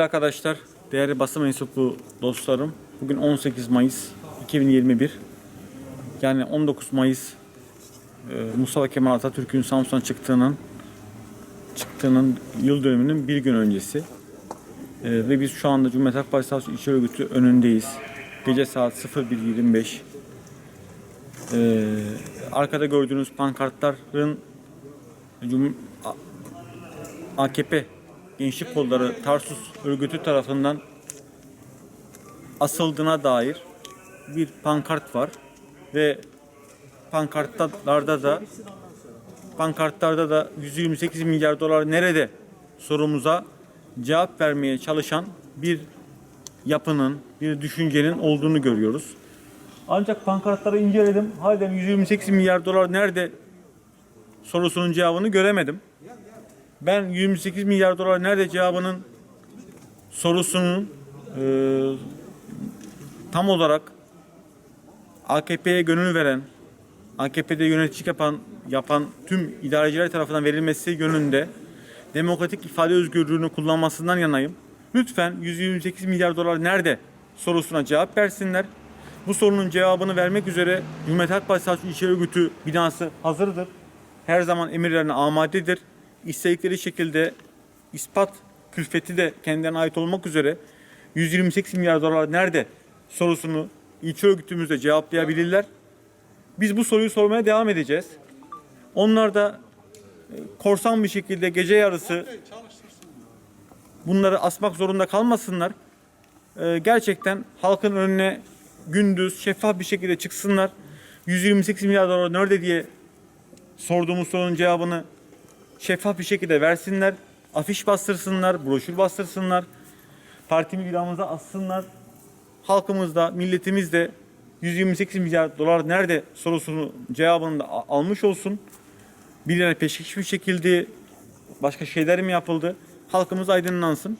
Arkadaşlar, değerli basın mensubu dostlarım. Bugün 18 Mayıs 2021. Yani 19 Mayıs e, Mustafa Kemal Atatürk'ün Samsun'a çıktığının çıktığının yıl dönümünün bir gün öncesi. E, ve biz şu anda Cumhuriyet Halk Partisi Samsun Örgütü önündeyiz. Gece saat 01.25. E, arkada gördüğünüz pankartların AKP Gençlik Kolları Tarsus örgütü tarafından asıldığına dair bir pankart var ve pankartlarda da pankartlarda da 128 milyar dolar nerede sorumuza cevap vermeye çalışan bir yapının, bir düşüncenin olduğunu görüyoruz. Ancak pankartları inceledim. Halen 128 milyar dolar nerede sorusunun cevabını göremedim. Ben 28 milyar dolar nerede cevabının sorusunun e, tam olarak AKP'ye gönül veren, AKP'de yöneticilik yapan yapan tüm idareciler tarafından verilmesi yönünde demokratik ifade özgürlüğünü kullanmasından yanayım. Lütfen 128 milyar dolar nerede sorusuna cevap versinler. Bu sorunun cevabını vermek üzere Cumhuriyet Halk Partisi İlçe Örgütü binası hazırdır. Her zaman emirlerine amadedir. İstedikleri şekilde ispat külfeti de kendilerine ait olmak üzere 128 milyar dolar nerede sorusunu ilçe örgütümüzde cevaplayabilirler. Biz bu soruyu sormaya devam edeceğiz. Onlar da e, korsan bir şekilde gece yarısı bunları asmak zorunda kalmasınlar. E, Gerçekten halkın önüne gündüz şeffaf bir şekilde çıksınlar. 128 milyar dolar nerede diye sorduğumuz sorunun cevabını şeffaf bir şekilde versinler. Afiş bastırsınlar, broşür bastırsınlar. Partimiz ilanımıza assınlar. Halkımız da, milletimiz de 128 milyar dolar nerede sorusunu cevabını da almış olsun. Birilerine peşkeş mi çekildi, başka şeyler mi yapıldı? Halkımız aydınlansın.